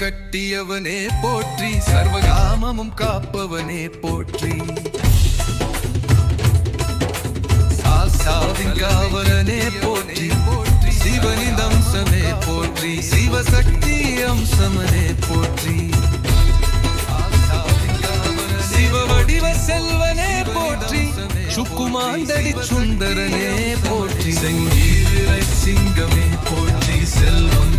கட்டியவனே போற்றி சர்வகாமமும் காப்பவனே போற்றி சாஸ்தாவின் காவலனே போற்றி சிவனின் அம்சமே போற்றி சிவசக்தி அம்சமனே போற்றி சிவ வடிவ செல்வனே போற்றி சுக்குமாந்தடி சுந்தரனே போற்றி செங்கீரை சிங்கமே போற்றி செல்வம்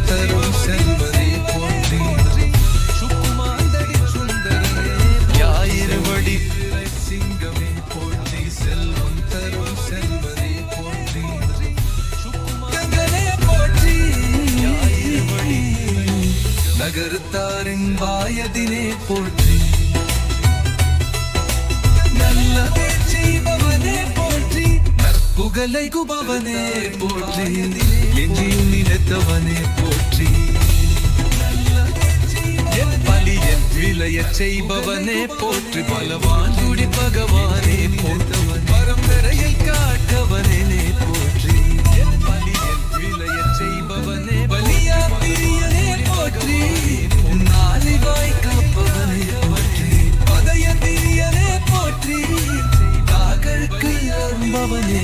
நகரத்தாரின் வாயதினே போற்றி. நல்லதே செய்பவனே போற்றி. நற்புகழை குபவனே போற்றி. எஞ்சியும் நினைத்தவனே போற்றி. என் பலி என் விளையச் செய்பவனே போற்றி. பலவான் భావనే